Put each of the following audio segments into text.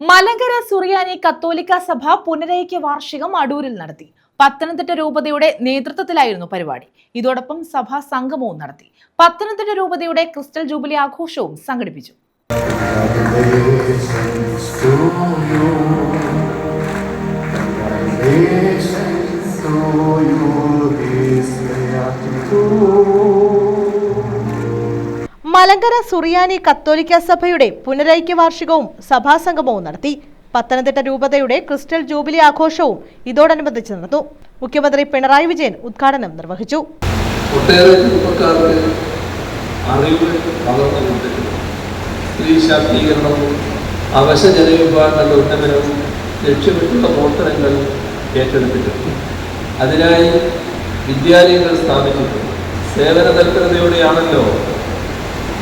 മലങ്കര സുറിയാനി കത്തോലിക്ക സഭ പുനരൈക്യ വാർഷികം അടൂരിൽ നടത്തി. പത്തനംതിട്ട രൂപതയുടെ നേതൃത്വത്തിലായിരുന്നു പരിപാടി. ഇതോടൊപ്പം സഭാ സംഗമവും നടത്തി. പത്തനംതിട്ട രൂപതയുടെ ക്രിസ്റ്റൽ ജൂബിലി ആഘോഷവും സംഘടിപ്പിച്ചു. To. മലങ്കര സുറിയാനി കത്തോലിക്ക സഭയുടെ പുനരൈക്യ വാർഷികവും സഭാസംഗമവും നടത്തി. പത്തനംതിട്ട രൂപതയുടെ ക്രിസ്റ്റൽ ജൂബിലി ആഘോഷവും ഇതോടനുബന്ധിച്ച് നടന്നു. മുഖ്യമന്ത്രി പിണറായി വിജയൻ ഉദ്ഘാടനം നിർവഹിച്ചു. ലക്ഷ്യമിട്ടുള്ള പ്രവർത്തനങ്ങൾ അതിനായി വിദ്യാലയങ്ങൾ സ്ഥാപിച്ചിട്ടുണ്ട്. സേവന തൽപരതയോടെയാണല്ലോ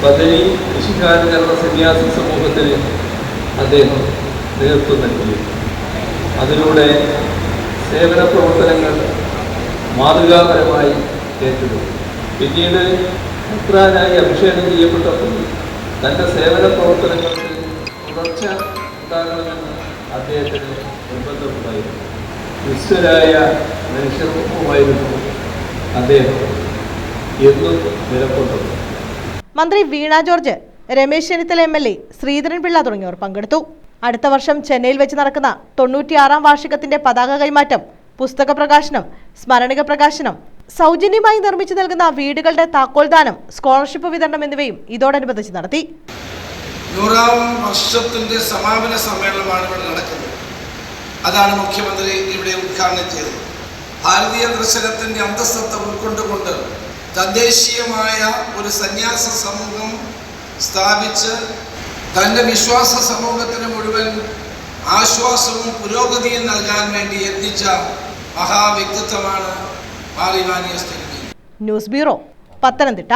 ബദനി എന്ന സന്യാസി സമൂഹത്തിന് അദ്ദേഹം നേതൃത്വം നൽകി. അതിലൂടെ സേവന പ്രവർത്തനങ്ങൾ മാതൃകാപരമായി ഏറ്റെടുത്തു. പിന്നീട് പുത്രാനായി അഭിഷേകം ചെയ്യപ്പെട്ടപ്പോൾ തന്റെ സേവന പ്രവർത്തനങ്ങൾക്ക് തുടർച്ച ഉണ്ടാകണമെന്ന് അദ്ദേഹത്തിന് നിർബന്ധമുണ്ടായിരുന്നു. വിശ്വരായ മനുഷ്യർക്കുമായിരുന്നു അദ്ദേഹം എന്നും നിലകൊണ്ടത്. മന്ത്രി Veena George Ramesh Chennithala M L A Sreedharan Pillai തുടങ്ങിയവർ പങ്കെടുത്തു. അടുത്ത വർഷം ചെന്നൈയിൽ വെച്ച് നടക്കുന്ന തൊണ്ണൂറ്റിയാറാം വാർഷികത്തിന്റെ പതാക കൈമാറ്റം പുസ്തക പ്രകാശനം സ്മരണിക പ്രകാശനം സൗജന്യമായി നിർമ്മിച്ചു നൽകുന്ന വീടുകളുടെ താക്കോൽദാനം സ്കോളർഷിപ്പ് വിതരണം എന്നിവയും ഇതോടനുബന്ധിച്ച് നടത്തി. നൂറാം വർഷത്തിന്റെ സമാപന സമ്മേളനമാണ് ഇവിടെ നടക്കുന്നത്. അതാണ് മുഖ്യമന്ത്രി ഇവിടെ ഉദ്ഘാടനം ചെയ്തത്. ഭാരതീയ ദർശനത്തിന്റെ അന്തസ്സത്ത ഉൾക്കൊണ്ടുകൊണ്ട് തദ്ദേശീയമായ ഒരു സന്യാസ സമൂഹം സ്ഥാപിച്ച് തന്റെ വിശ്വാസ സമൂഹത്തിന് മുഴുവൻ ആശ്വാസവും പുരോഗതിയും നൽകാൻ വേണ്ടി എത്തിച്ച മഹാവ്യക്തിത്വമാണ് ന്യൂസ് ബ്യൂറോ പത്തനംതിട്ട.